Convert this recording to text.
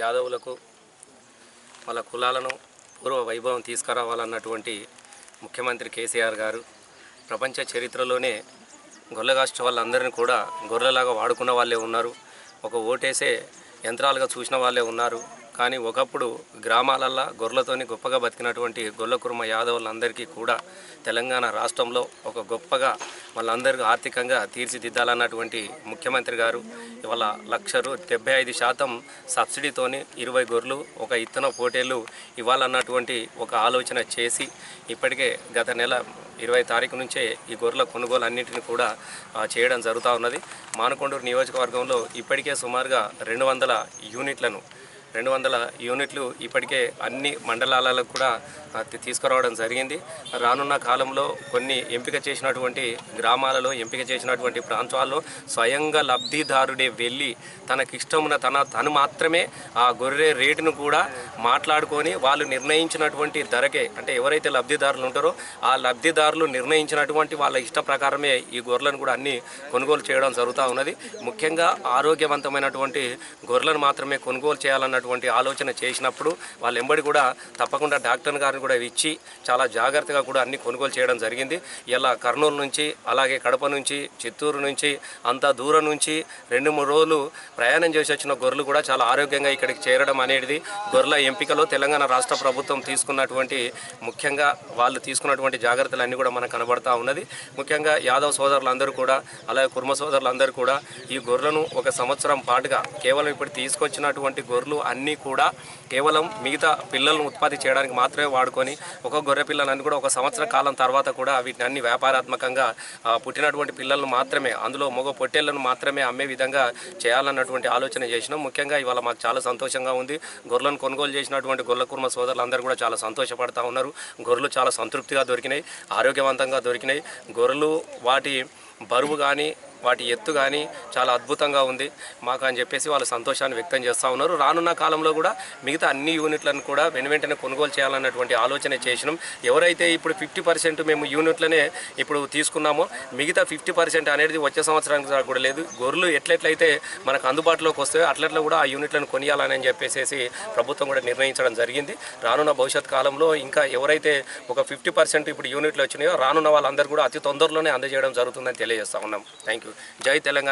యాదవులకు వాళ్ళ కులాలను పూర్వ వైభవం తీసుకురావాలన్నటువంటి ముఖ్యమంత్రి కేసీఆర్ గారు ప్రపంచ చరిత్రలోనే గొల్లగాస్టు వాళ్ళందరినీ కూడా గొర్రెలాగా వాడుకున్న వాళ్ళే ఉన్నారు. ఒక ఓటేసే యంత్రాలుగా చూసిన వాళ్ళే ఉన్నారు. కానీ ఒకప్పుడు గ్రామాలల్లో గొర్రెలతోని గొప్పగా బతికినటువంటి గొల్లకుర్మ యాదవులందరికీ కూడా తెలంగాణ రాష్ట్రంలో ఒక గొప్పగా వాళ్ళందరికీ ఆర్థికంగా తీర్చిదిద్దాలన్నటువంటి ముఖ్యమంత్రి గారు ఇవాళ లక్ష రూ డెబ్బై ఐదు శాతం సబ్సిడీతోని ఇరవై గొర్రెలు ఒక ఇత్తన పోటీలు ఇవ్వాలన్నటువంటి ఒక ఆలోచన చేసి ఇప్పటికే గత నెల ఇరవై తారీఖు నుంచే ఈ గొర్రెల కొనుగోలు అన్నింటిని కూడా చేయడం జరుగుతూ ఉన్నది. మానకొండూరు నియోజకవర్గంలో ఇప్పటికే సుమారుగా రెండు వందల యూనిట్లను రెండు వందల యూనిట్లు ఇప్పటికే అన్ని మండలాలలో కూడా తీసుకురావడం జరిగింది. రానున్న కాలంలో కొన్ని ఎంపిక చేసినటువంటి గ్రామాలలో ఎంపిక చేసినటువంటి ప్రాంతాల్లో స్వయంగా లబ్ధిదారుడే వెళ్ళి తనకిష్టమున తన తను మాత్రమే ఆ గొర్రె రేటును కూడా మాట్లాడుకొని వాళ్ళు నిర్ణయించినటువంటి ధరకే అంటే ఎవరైతే లబ్ధిదారులు ఉంటారో ఆ లబ్ధిదారులు నిర్ణయించినటువంటి వాళ్ళ ఇష్ట ప్రకారమే ఈ గొర్రెలను కూడా అన్ని కొనుగోలు చేయడం జరుగుతూ ఉన్నది. ముఖ్యంగా ఆరోగ్యవంతమైనటువంటి గొర్రెలను మాత్రమే కొనుగోలు చేయాలన్నటువంటి ఆలోచన చేసినప్పుడు వాళ్ళ ఎంబడి కూడా తప్పకుండా డాక్టర్ గారిని కూడా ఇచ్చి చాలా జాగ్రత్తగా కూడా అన్ని కొనుగోలు చేయడం జరిగింది. ఇలా కర్నూలు నుంచి అలాగే కడప నుంచి చిత్తూరు నుంచి అంత దూరం నుంచి రెండు మూడు రోజులు ప్రయాణం చేసి వచ్చిన గొర్రెలు కూడా చాలా ఆరోగ్యంగా ఇక్కడికి చేరడం అనేది గొర్రెల ఎంపికలో తెలంగాణ రాష్ట్ర ప్రభుత్వం తీసుకున్నటువంటి ముఖ్యంగా వాళ్ళు తీసుకున్నటువంటి జాగ్రత్తలు అన్నీ కూడా మనకు కనబడతా ఉన్నది. ముఖ్యంగా యాదవ్ సోదరులందరూ కూడా అలాగే కుర్మ సోదరులందరూ కూడా ఈ గొర్రెలను ఒక సంవత్సరం పాటుగా కేవలం ఇప్పుడు తీసుకొచ్చినటువంటి గొర్రెలు అన్నీ కూడా కేవలం మిగతా పిల్లలను ఉత్పత్తి చేయడానికి మాత్రమే వాడుకొని ఒక గొర్రె పిల్లలని కూడా ఒక సంవత్సర కాలం తర్వాత కూడా వీటిని అన్ని వ్యాపారాత్మకంగా పుట్టినటువంటి పిల్లలను మాత్రమే అందులో మగ పొట్టేళ్ళను మాత్రమే అమ్మే విధంగా చేయాలన్నటువంటి ఆలోచన చేసినాం. ముఖ్యంగా ఇవాళ మాకు చాలా సంతోషంగా ఉంది. గొర్రెలను కొనుగోలు చేసినటువంటి గొర్రె కుర్మ సోదరులందరూ కూడా చాలా సంతోషపడతా ఉన్నారు. గొర్రెలు చాలా సంతృప్తిగా దొరికినాయి ఆరోగ్యవంతంగా దొరికినాయి. గొర్రెలు వాటి బరువు కానీ వాటి ఎత్తు కానీ చాలా అద్భుతంగా ఉంది. మాకు అని చెప్పేసి వాళ్ళు సంతోషాన్ని వ్యక్తం చేస్తూ ఉన్నారు. రానున్న కాలంలో కూడా మిగతా అన్ని యూనిట్లను కూడా వెను వెంటనే కొనుగోలు చేయాలన్నటువంటి ఆలోచన చేసినాం. ఎవరైతే ఇప్పుడు ఫిఫ్టీ పర్సెంట్ మేము యూనిట్లనే ఇప్పుడు తీసుకున్నామో మిగతా ఫిఫ్టీ పర్సెంట్ అనేది వచ్చే సంవత్సరానికి కూడా లేదు. గొర్రెలు ఎట్లెట్లయితే మనకు అందుబాటులోకి వస్తాయో అట్లట్లో కూడా ఆ యూనిట్లను కొనియాలని చెప్పేసి ప్రభుత్వం కూడా నిర్ణయించడం జరిగింది. రానున్న భవిష్యత్ కాలంలో ఇంకా ఎవరైతే ఒక ఫిఫ్టీ పర్సెంట్ ఇప్పుడు యూనిట్లు వచ్చినాయో రానున్న వాళ్ళందరూ కూడా అతి తొందరలోనే అందజేయడం జరుగుతుందని తెలియజేస్తా ఉన్నాం. థ్యాంక్ యూ జై తెలంగాణ.